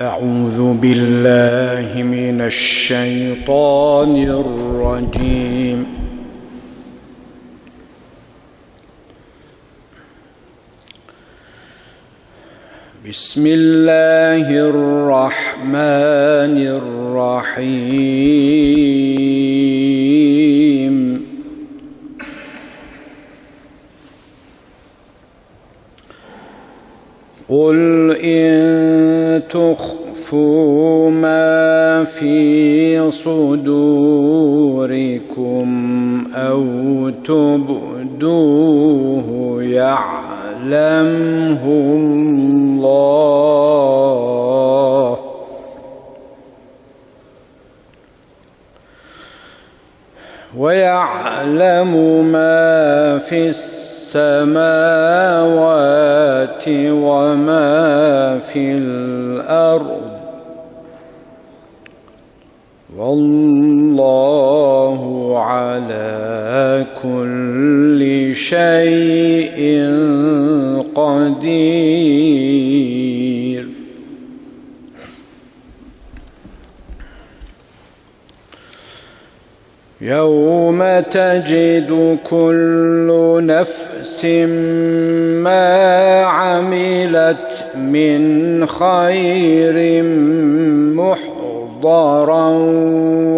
أعوذ بالله من الشيطان الرجيم. بسم الله الرحمن الرحيم. قل إن تخفوا ما في صدوركم أو تبدوه يعلمه الله. ويعلم ما في السماوات وما في الأرض. تجد كل نفس ما عملت من خير محضرا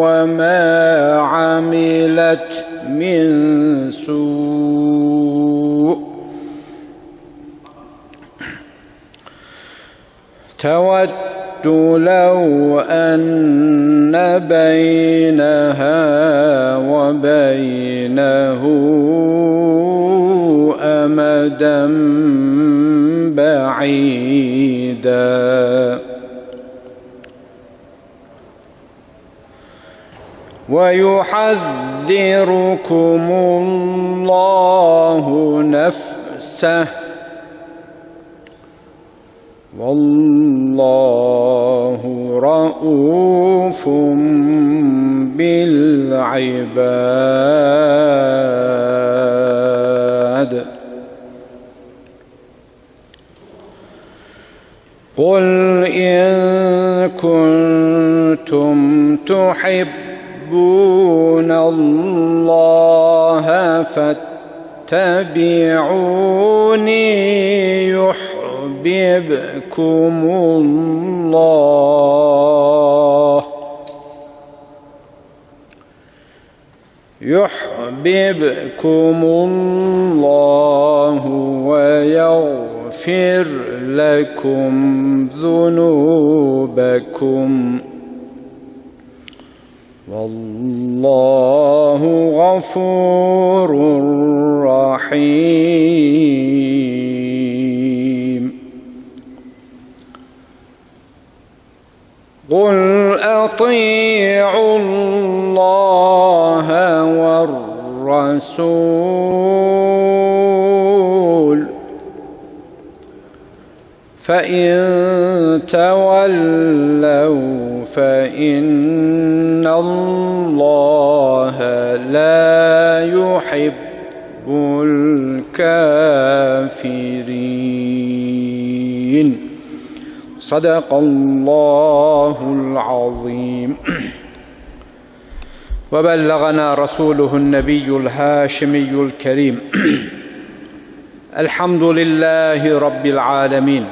وما عملت من سوء. تود لو أن بينها وبينه أمدا بعيدا. ويحذركم الله نفسه والله رؤوف بالعباد. قل إن كنتم تحبون الله فاتبعوني يحب يحببكم الله يحببكم الله ويغفر لكم ذنوبكم والله غفور رحيم والرسول فإن تولوا فإن الله لا يحب الكافرين. صدق الله العظيم. وبلغنا رسوله النبي الهاشمي الكريم. الحمد لله رب العالمين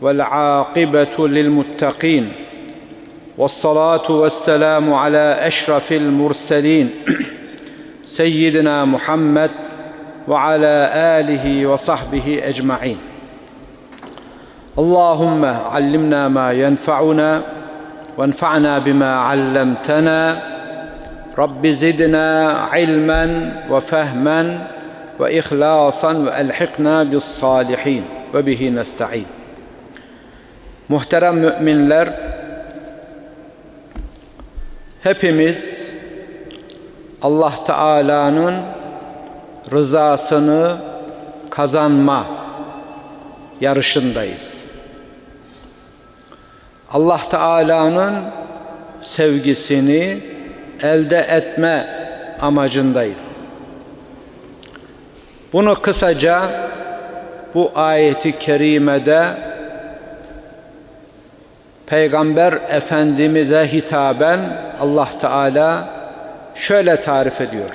والعاقبة للمتقين والصلاة والسلام على أشرف المرسلين سيدنا محمد وعلى آله وصحبه أجمعين. اللهم علمنا ما ينفعنا وانفعنا بما علمتنا رب زدنا علما وفهما واخلاصا والحقنا بالصالحين وبه نستعين Muhterem müminler, hepimiz Allah Teala'nın rızasını kazanma yarışındayız. Allah Teala'nın sevgisini elde etme amacındayız. Bunu kısaca bu ayeti kerimede Peygamber Efendimiz'e hitaben Allah Teala şöyle tarif ediyor.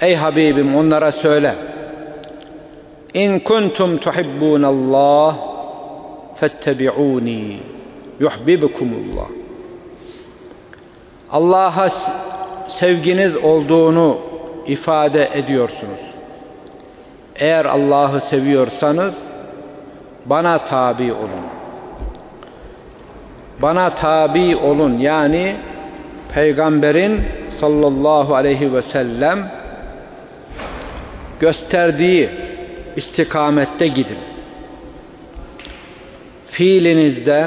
Ey Habibim onlara söyle. İn kuntum tuhibbunallah fettebi'uni yuhibbukumullah. Allah'a sevginiz olduğunu ifade ediyorsunuz. Eğer Allah'ı seviyorsanız bana tabi olun. Bana tabi olun yani peygamberin sallallahu aleyhi ve sellem gösterdiği istikamette gidin. Fiilinizde,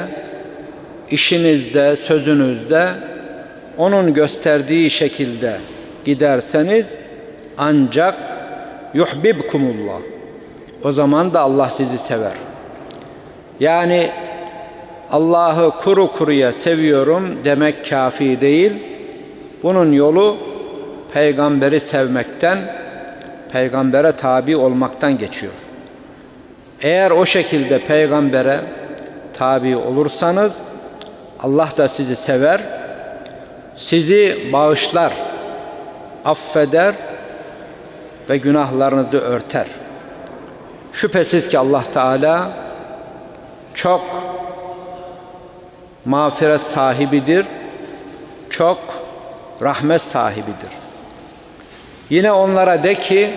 işinizde, sözünüzde onun gösterdiği şekilde giderseniz ancak yuhbibkumullah. O zaman da Allah sizi sever. Yani Allah'ı kuru kuruya seviyorum demek kafi değil. Bunun yolu peygamberi sevmekten, peygambere tabi olmaktan geçiyor. Eğer o şekilde peygambere tabi olursanız Allah da sizi sever, sizi bağışlar, affeder ve günahlarınızı örter. Şüphesiz ki Allah Teala çok mağfiret sahibidir, çok rahmet sahibidir. Yine onlara de ki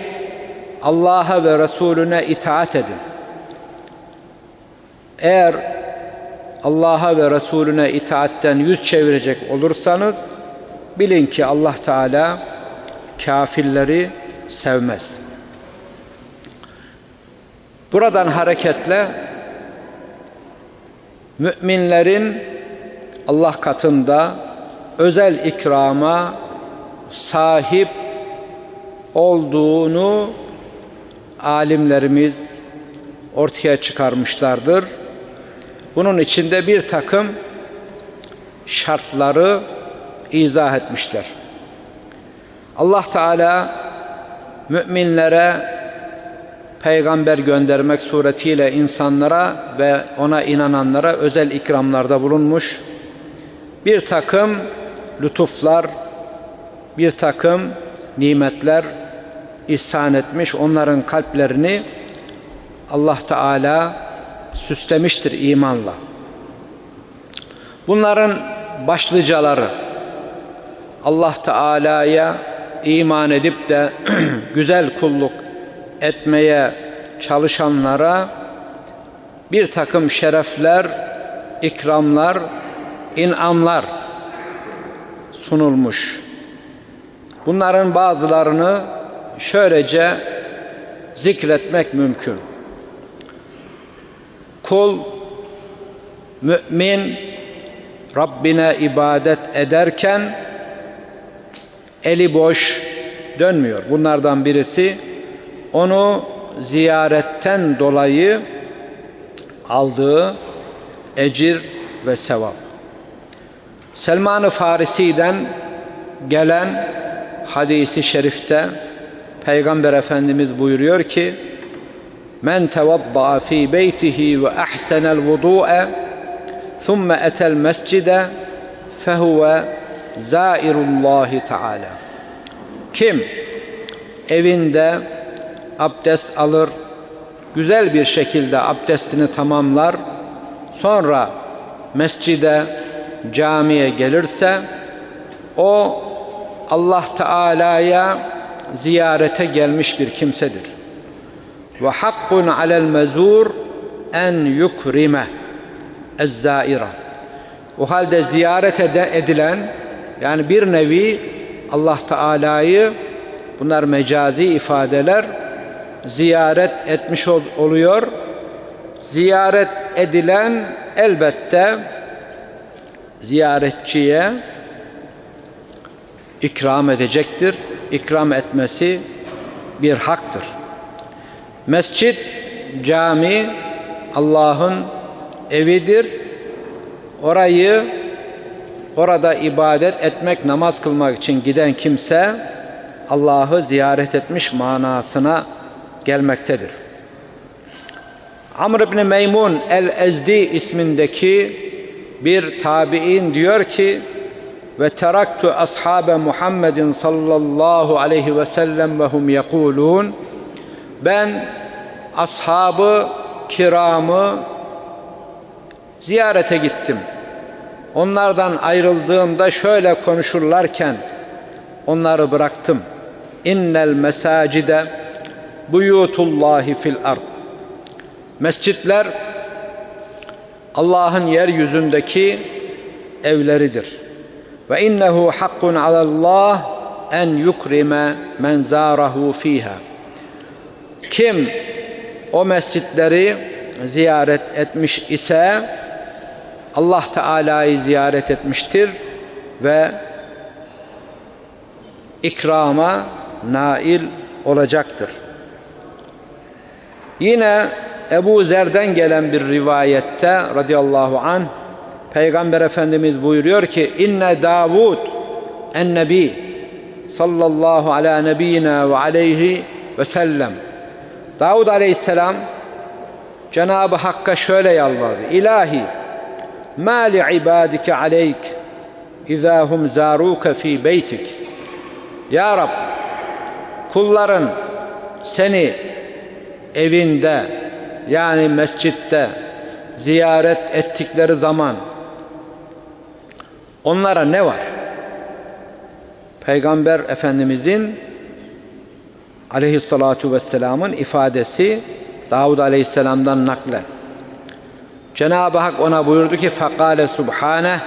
Allah'a ve Resulüne itaat edin. Eğer Allah'a ve Resulüne itaatten yüz çevirecek olursanız bilin ki Allah Teala kafirleri sevmez. Buradan hareketle müminlerin Allah katında özel ikrama sahip olduğunu alimlerimiz ortaya çıkarmışlardır. Bunun içinde bir takım şartları izah etmişler. Allah Teala müminlere peygamber göndermek suretiyle insanlara ve ona inananlara özel ikramlarda bulunmuş. Bir takım lütuflar, bir takım nimetler ihsan etmiş. Onların kalplerini Allah Teala süslemiştir imanla. Bunların başlıcaları Allah Teala'ya iman edip de güzel kulluk etmeye çalışanlara bir takım şerefler, ikramlar, inamlar sunulmuş. Bunların bazılarını şöylece zikretmek mümkün. Kul mümin Rabbine ibadet ederken eli boş dönmüyor. Bunlardan birisi onu ziyaretten dolayı aldığı ecir ve sevap. Selman-ı Farisi'den gelen hadisi şerifte Peygamber Efendimiz buyuruyor ki Men tevadda'a fi beytihi ve ahsenel vudu'e thumme etel mescide fehuve zairullahi teala. Kim evinde abdest alır, güzel bir şekilde abdestini tamamlar, sonra mescide, camiye gelirse o Allah Teala'ya ziyarete gelmiş bir kimsedir. Ve hakkun alel mezur en yukrime ezzaira. O halde ziyaret edilen yani bir nevi Allah Teala'yı bunlar mecazi ifadeler ziyaret etmiş ol, oluyor. Ziyaret edilen elbette ziyaretçiye ikram edecektir. İkram etmesi bir haktır. Mescit, cami Allah'ın evidir. Orayı orada ibadet etmek, namaz kılmak için giden kimse Allah'ı ziyaret etmiş manasına gelmektedir. Amr ibn Meymun el-Ezdi ismindeki bir tabi'in diyor ki ve teraktu ashabe Muhammedin sallallahu aleyhi ve sellem ve hum yekulun ben ashabı kiramı ziyarete gittim. Onlardan ayrıldığımda şöyle konuşurlarken onları bıraktım. İnnel mesacide buyutullahi fil ard. Mescitler Allah'ın yeryüzündeki evleridir. Ve innehu hakkun alallah en yukrime men zarahu fiha. Kim o mescitleri ziyaret etmiş ise Allah Teala'yı ziyaret etmiştir ve ikrama nail olacaktır. Yine Ebu Zer'den gelen bir rivayette radıyallahu an Peygamber Efendimiz buyuruyor ki inne Davud en nebi sallallahu ala nebiyina ve aleyhi ve sellem Davud aleyhisselam Cenab-ı Hakk'a şöyle yalvardı. İlahi li ibadike aleyk izâ hum zârûke fî beytik. Ya Rab kulların seni evinde yani mescitte ziyaret ettikleri zaman onlara ne var? Peygamber Efendimizin aleyhissalatu vesselamın ifadesi Davud aleyhisselamdan naklen. Cenab-ı Hak ona buyurdu ki fakale subhane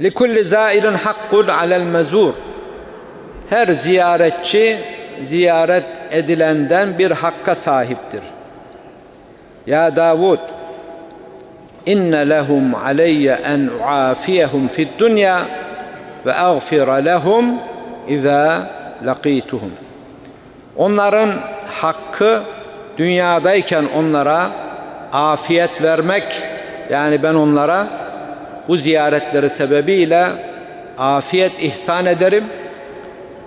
likulli zairin hakkun alel mezur her ziyaretçi ziyaret edilenden bir hakka sahiptir. Ya Davud inne lehum aleyye en uafiyehum fid dünya ve agfira lehum iza laqituhum. Onların hakkı dünyadayken onlara afiyet vermek yani ben onlara bu ziyaretleri sebebiyle afiyet ihsan ederim.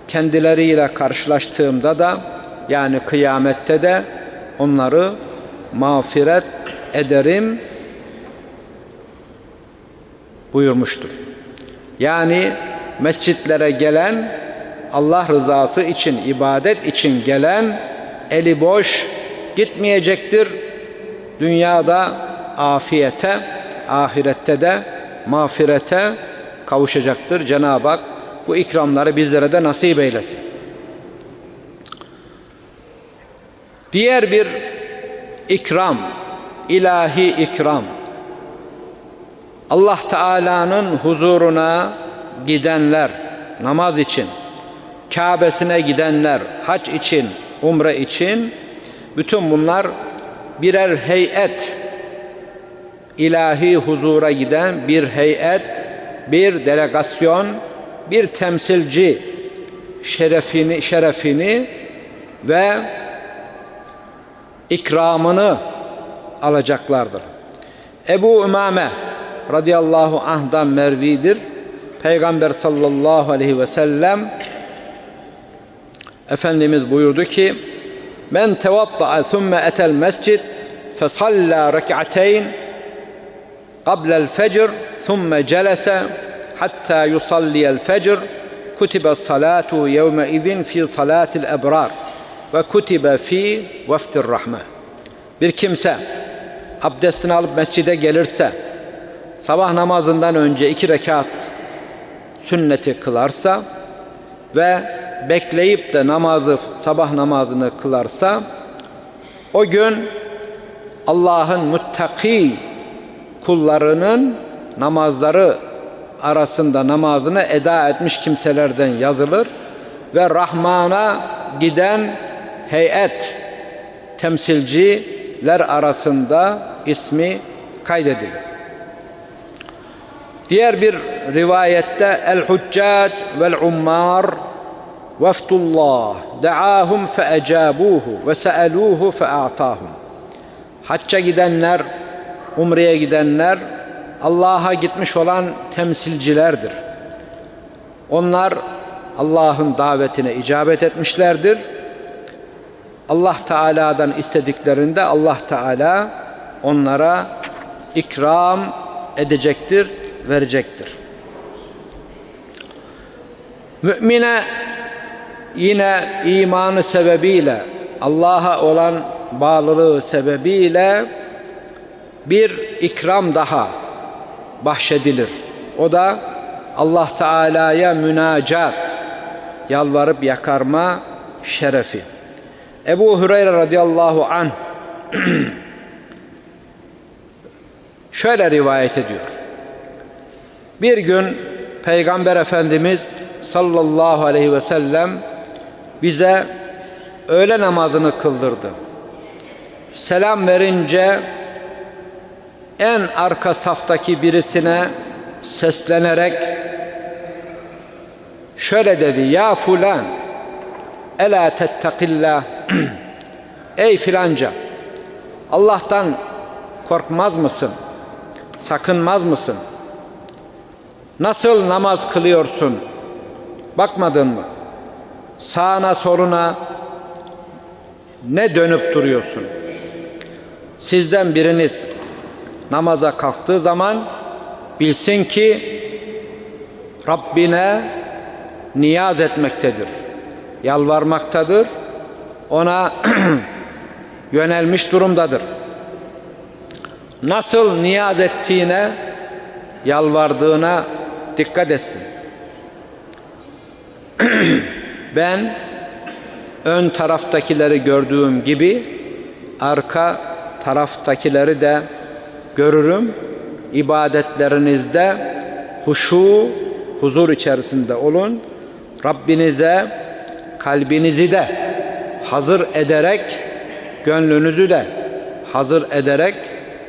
Kendileriyle karşılaştığımda da yani kıyamette de onları mağfiret ederim buyurmuştur. Yani mescitlere gelen Allah rızası için, ibadet için gelen eli boş gitmeyecektir. Dünyada afiyete, ahirette de mağfirete kavuşacaktır. Cenab-ı Hak bu ikramları bizlere de nasip eylesin. Diğer bir ikram, ilahi ikram. Allah Teala'nın huzuruna gidenler, namaz için, Kabe'sine gidenler, hac için, umre için, bütün bunlar birer heyet, ilahi huzura giden bir heyet, bir delegasyon, bir temsilci şerefini, şerefini ve ikramını alacaklardır. Ebu Ümame radıyallahu anh'dan mervidir. Peygamber sallallahu aleyhi ve sellem Efendimiz buyurdu ki Men tevatta'a thumme etel mescid fesalla rek'ateyn qabla'l fecr thumme celese hatta yusalli'l fecr kutibe salatu yevme izin fi salatil ebrar ve kutibe fi veftir rahme. Bir kimse abdestini alıp mescide gelirse sabah namazından önce iki rekat sünneti kılarsa ve bekleyip de namazı sabah namazını kılarsa o gün Allah'ın muttaki kullarının namazları arasında namazını eda etmiş kimselerden yazılır ve Rahman'a giden heyet temsilciler arasında ismi kaydedilir. Diğer bir rivayette el-huccac vel-ummar veftullah da'ahum fe'ecabuhu ve se'eluhu fe'atahum. Hacca gidenler, umreye gidenler Allah'a gitmiş olan temsilcilerdir. Onlar Allah'ın davetine icabet etmişlerdir Allah Teala'dan istediklerinde Allah Teala onlara ikram edecektir, verecektir. Mümine yine imanı sebebiyle Allah'a olan bağlılığı sebebiyle bir ikram daha bahşedilir. O da Allah Teala'ya münacat, yalvarıp yakarma şerefi. Ebu Hureyre radıyallahu anh şöyle rivayet ediyor. Bir gün Peygamber Efendimiz sallallahu aleyhi ve sellem bize öğle namazını kıldırdı. Selam verince en arka saftaki birisine seslenerek şöyle dedi ya fulan ela tettakillah ey filanca Allah'tan korkmaz mısın? Sakınmaz mısın? Nasıl namaz kılıyorsun? Bakmadın mı sağına soluna ne dönüp duruyorsun sizden biriniz namaza kalktığı zaman bilsin ki Rabbine niyaz etmektedir. Yalvarmaktadır. Ona yönelmiş durumdadır. Nasıl niyaz ettiğine, yalvardığına dikkat etsin. ben ön taraftakileri gördüğüm gibi arka taraftakileri de görürüm. İbadetlerinizde huşu, huzur içerisinde olun. Rabbinize kalbinizi de hazır ederek, gönlünüzü de hazır ederek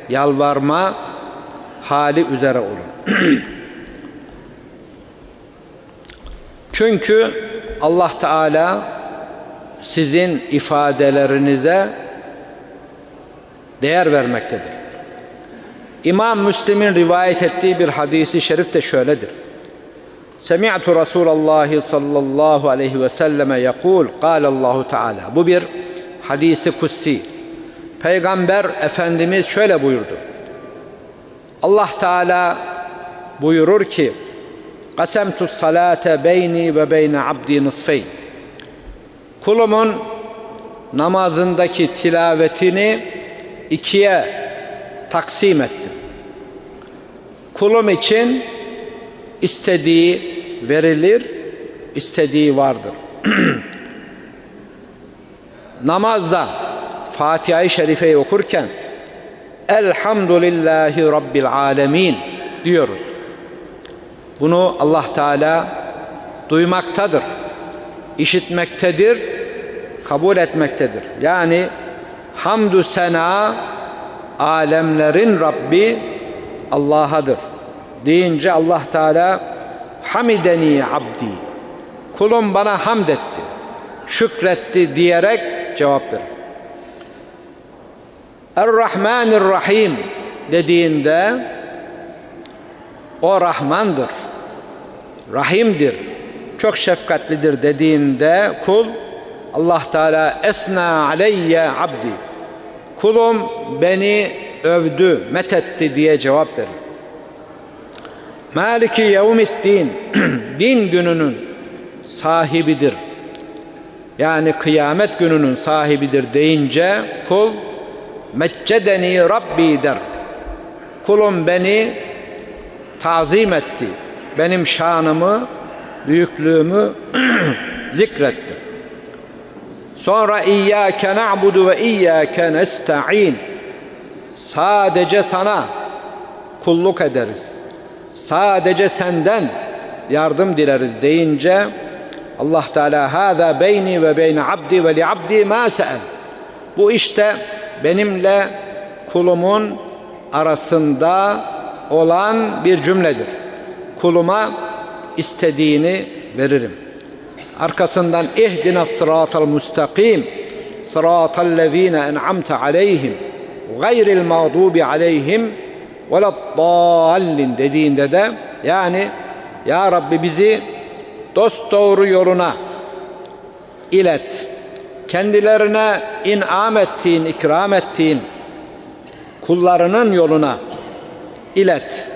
yalvarma hali üzere olun. Çünkü Allah Teala sizin ifadelerinize değer vermektedir. İmam Müslim'in rivayet ettiği bir hadisi şerif de şöyledir. Semi'tu Resulallah sallallahu aleyhi ve selleme yakul Allahu Teala. Bu bir hadisi kutsi. Peygamber Efendimiz şöyle buyurdu. Allah Teala buyurur ki Kasemtu salate beyni ve beyne abdi nısfeyn. Kulumun namazındaki tilavetini ikiye taksim ettim. Kulum için istediği verilir, istediği vardır. Namazda Fatiha-i Şerife'yi okurken Elhamdülillahi Rabbil Alemin diyoruz. Bunu Allah Teala duymaktadır, işitmektedir, kabul etmektedir. Yani hamdü sena alemlerin Rabbi Allah'adır. Deyince Allah Teala hamideni abdi. Kulum bana hamd etti, şükretti diyerek cevap verir. Er-Rahmanir-Rahim dediğinde o Rahmandır, Rahimdir, çok şefkatlidir dediğinde kul Allah Teala esna aleyye abdi. Kulum beni övdü, methetti diye cevap verir. Maliki yevmiddin din gününün sahibidir. Yani kıyamet gününün sahibidir deyince kul meccedeni Rabbi der. Kulum beni tazim etti. Benim şanımı, büyüklüğümü zikretti. Sonra İyyâke na'budu ve İyyâke nesta'in. Sadece sana kulluk ederiz. Sadece senden yardım dileriz deyince Allah Teala hâzâ beyni ve beyne abdi ve li abdi mâ se'el. Bu işte benimle kulumun arasında olan bir cümledir. Kuluma istediğini veririm. Arkasından ihdina sıratal mustakim sıratal lezine en'amte aleyhim gayril mağdubi aleyhim veleddallin dediğinde de yani ya Rabbi bizi dost doğru yoluna ilet. kendilerine inam ettiğin, ikram ettiğin kullarının yoluna ilet,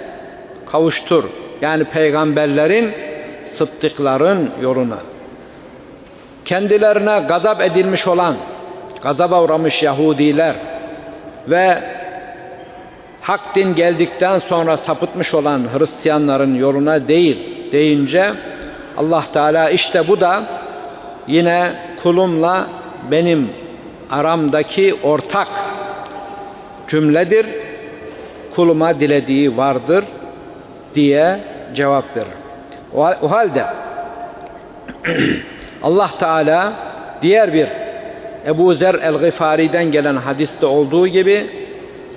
kavuştur. Yani peygamberlerin, sıddıkların yoluna. Kendilerine gazap edilmiş olan, gazaba uğramış Yahudiler ve hak din geldikten sonra sapıtmış olan Hristiyanların yoluna değil deyince Allah Teala işte bu da yine kulumla benim aramdaki ortak cümledir. Kuluma dilediği vardır diye cevap verir. O, halde Allah Teala diğer bir Ebu Zer el-Gıfari'den gelen hadiste olduğu gibi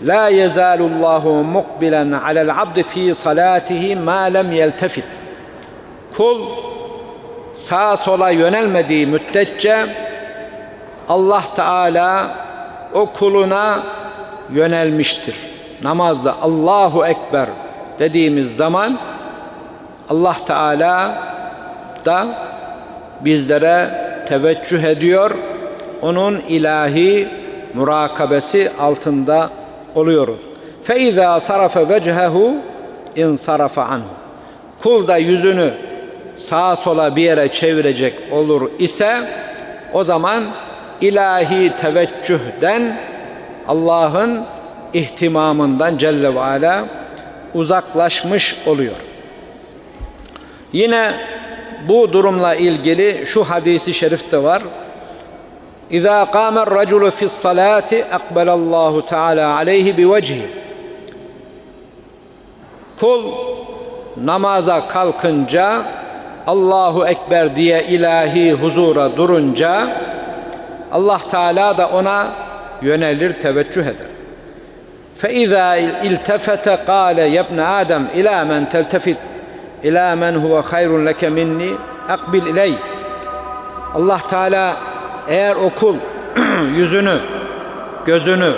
La yezalullahu mukbilen alel abdi fi salatihi ma lem yeltefit Kul sağa sola yönelmediği müddetçe Allah Teala o kuluna yönelmiştir. Namazda Allahu Ekber dediğimiz zaman Allah Teala da bizlere teveccüh ediyor. Onun ilahi murakabesi altında oluyoruz. فَاِذَا صَرَفَ وَجْهَهُ اِنْصَرَفَ عَنْهُ Kul da yüzünü sağa sola bir yere çevirecek olur ise o zaman ilahi teveccühden Allah'ın ihtimamından Celle ve Ala uzaklaşmış oluyor. Yine bu durumla ilgili şu hadisi şerif de var. İza qâmer raculu fis salati akbelallahu teala aleyhi bi vecihi. Kul namaza kalkınca Allahu Ekber diye ilahi huzura durunca Allah Teala da ona yönelir, teveccüh eder. فإذا التفت قال يا ابن آدم إلى من تلتفت ila men huve hayrun leke minni akbil iley Allah Teala eğer okul yüzünü gözünü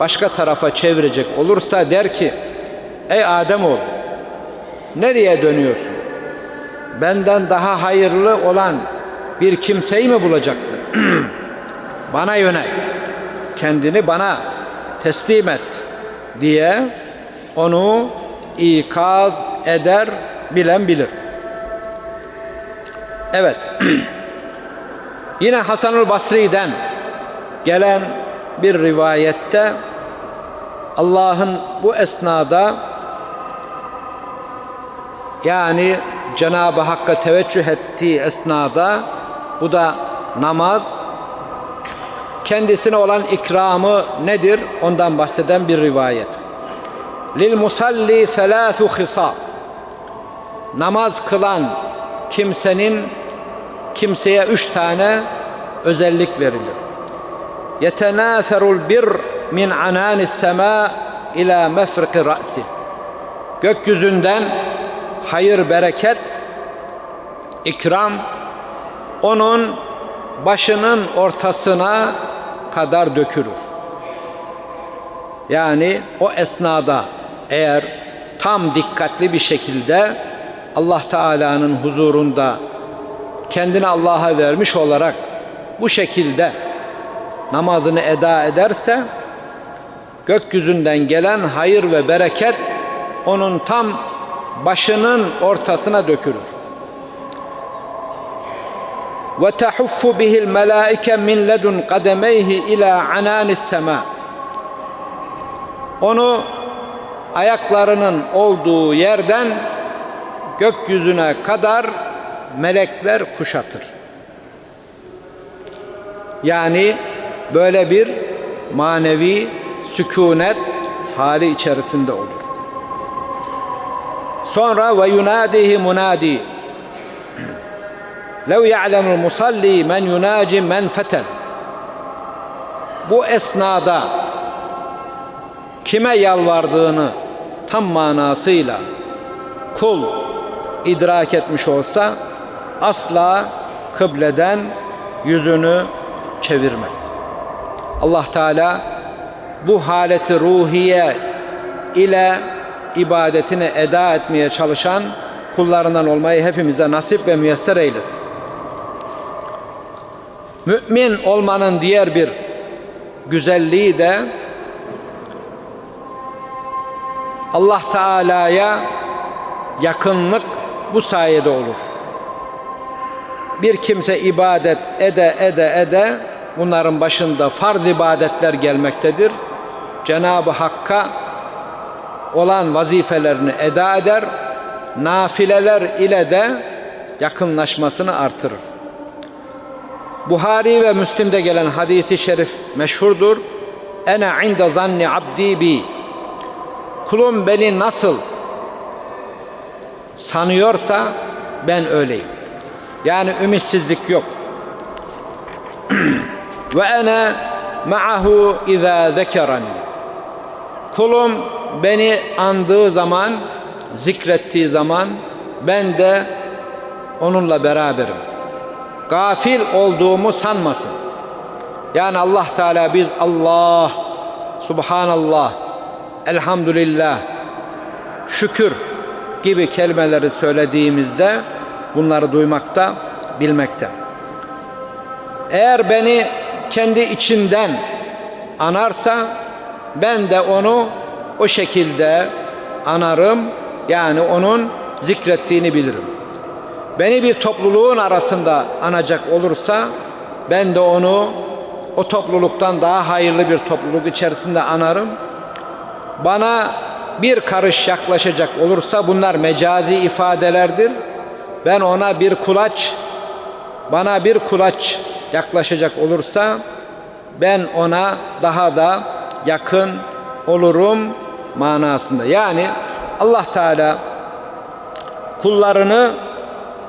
başka tarafa çevirecek olursa der ki ey Adem oğlu nereye dönüyorsun? Benden daha hayırlı olan bir kimseyi mi bulacaksın? Bana yönel kendini bana teslim et. diye onu ikaz eder bilen bilir. Evet. Yine Hasanul Basri'den gelen bir rivayette Allah'ın bu esnada yani Cenab-ı Hakk'a teveccüh ettiği esnada bu da namaz kendisine olan ikramı nedir? Ondan bahseden bir rivayet. Lil musalli thelâthu hisa. Namaz kılan kimsenin kimseye üç tane özellik verilir. Yetenâferul bir min anânis semâ ila mefriki ra'si. Gökyüzünden hayır, bereket, ikram onun başının ortasına kadar dökülür. Yani o esnada eğer tam dikkatli bir şekilde Allah Teala'nın huzurunda kendini Allah'a vermiş olarak bu şekilde namazını eda ederse gökyüzünden gelen hayır ve bereket onun tam başının ortasına dökülür. Ve tahuffu bihil melaike min ledun kademeyhi ila ananis sema. Onu ayaklarının olduğu yerden gökyüzüne kadar melekler kuşatır. Yani böyle bir manevi sükunet hali içerisinde olur. Sonra ve yunadihi munadi Lev ya'lemul musalli men yunaci men feten Bu esnada kime yalvardığını tam manasıyla kul idrak etmiş olsa asla kıbleden yüzünü çevirmez. Allah Teala bu haleti ruhiye ile ibadetini eda etmeye çalışan kullarından olmayı hepimize nasip ve müyesser eylesin. Mümin olmanın diğer bir güzelliği de Allah Teala'ya yakınlık bu sayede olur. Bir kimse ibadet ede ede ede bunların başında farz ibadetler gelmektedir. Cenab-ı Hakk'a olan vazifelerini eda eder. Nafileler ile de yakınlaşmasını artırır. Buhari ve Müslim'de gelen hadisi şerif meşhurdur. Ene inde zanni abdi bi. Kulum beni nasıl sanıyorsa ben öyleyim. Yani ümitsizlik yok. Ve ene ma'ahu izâ zekerani. Kulum beni andığı zaman, zikrettiği zaman ben de onunla beraberim. Gafil olduğumu sanmasın. Yani Allah Teala biz Allah, Subhanallah, Elhamdülillah, şükür gibi kelimeleri söylediğimizde bunları duymakta, bilmekte. Eğer beni kendi içinden anarsa ben de onu o şekilde anarım. Yani onun zikrettiğini bilirim. Beni bir topluluğun arasında anacak olursa ben de onu o topluluktan daha hayırlı bir topluluk içerisinde anarım. Bana bir karış yaklaşacak olursa bunlar mecazi ifadelerdir. Ben ona bir kulaç bana bir kulaç yaklaşacak olursa ben ona daha da yakın olurum manasında. Yani Allah Teala kullarını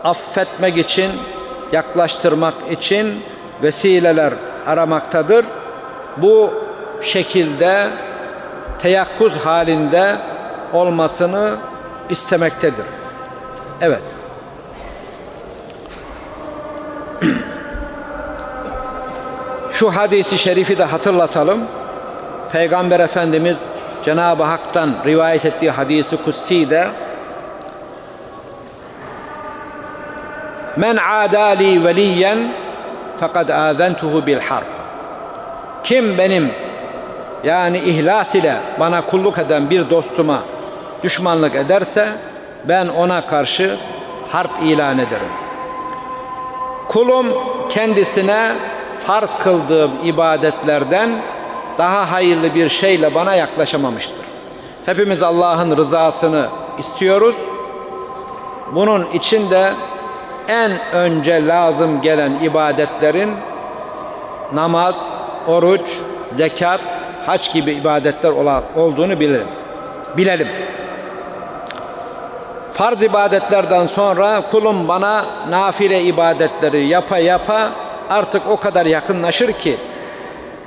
affetmek için, yaklaştırmak için vesileler aramaktadır. Bu şekilde teyakkuz halinde olmasını istemektedir. Evet. Şu hadisi şerifi de hatırlatalım. Peygamber Efendimiz Cenab-ı Hak'tan rivayet ettiği hadisi kutsi de Men adali veliyen fakat azentuhu bil harb. Kim benim yani ihlas ile bana kulluk eden bir dostuma düşmanlık ederse ben ona karşı harp ilan ederim. Kulum kendisine farz kıldığım ibadetlerden daha hayırlı bir şeyle bana yaklaşamamıştır. Hepimiz Allah'ın rızasını istiyoruz. Bunun için de en önce lazım gelen ibadetlerin namaz, oruç, zekat, hac gibi ibadetler olduğunu bilelim. Bilelim. Farz ibadetlerden sonra kulum bana nafile ibadetleri yapa yapa artık o kadar yakınlaşır ki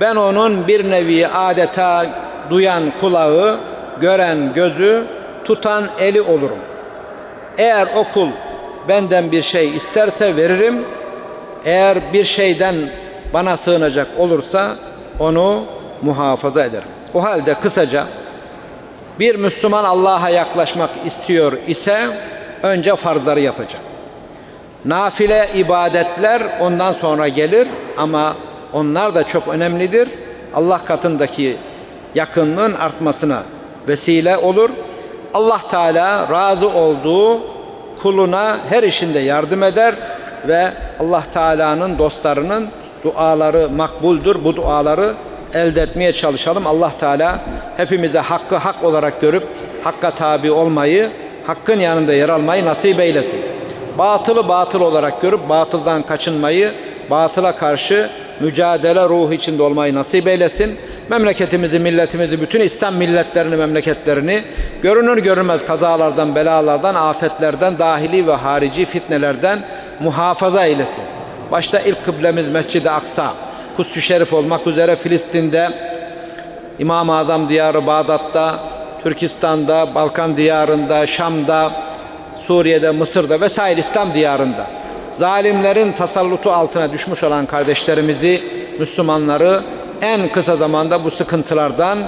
ben onun bir nevi adeta duyan kulağı, gören gözü, tutan eli olurum. Eğer o kul benden bir şey isterse veririm. Eğer bir şeyden bana sığınacak olursa onu muhafaza ederim. O halde kısaca bir Müslüman Allah'a yaklaşmak istiyor ise önce farzları yapacak. Nafile ibadetler ondan sonra gelir ama onlar da çok önemlidir. Allah katındaki yakınlığın artmasına vesile olur. Allah Teala razı olduğu kuluna her işinde yardım eder ve Allah Teala'nın dostlarının duaları makbuldür. Bu duaları elde etmeye çalışalım. Allah Teala hepimize hakkı hak olarak görüp hakka tabi olmayı, hakkın yanında yer almayı nasip eylesin. Batılı batıl olarak görüp batıldan kaçınmayı, batıla karşı mücadele ruhu içinde olmayı nasip eylesin. Memleketimizi, milletimizi, bütün İslam milletlerini, memleketlerini görünür görünmez kazalardan, belalardan, afetlerden, dahili ve harici fitnelerden muhafaza eylesin. Başta ilk kıblemiz Mescid-i Aksa, Kuds-ü Şerif olmak üzere Filistin'de, İmam-ı Azam diyarı Bağdat'ta, Türkistan'da, Balkan diyarında, Şam'da, Suriye'de, Mısır'da vesaire İslam diyarında zalimlerin tasallutu altına düşmüş olan kardeşlerimizi, Müslümanları en kısa zamanda bu sıkıntılardan,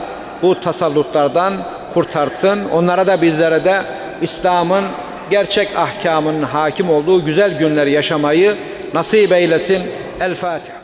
bu tasallutlardan kurtarsın. Onlara da bizlere de İslam'ın gerçek ahkamının hakim olduğu güzel günleri yaşamayı nasip eylesin. El Fatiha.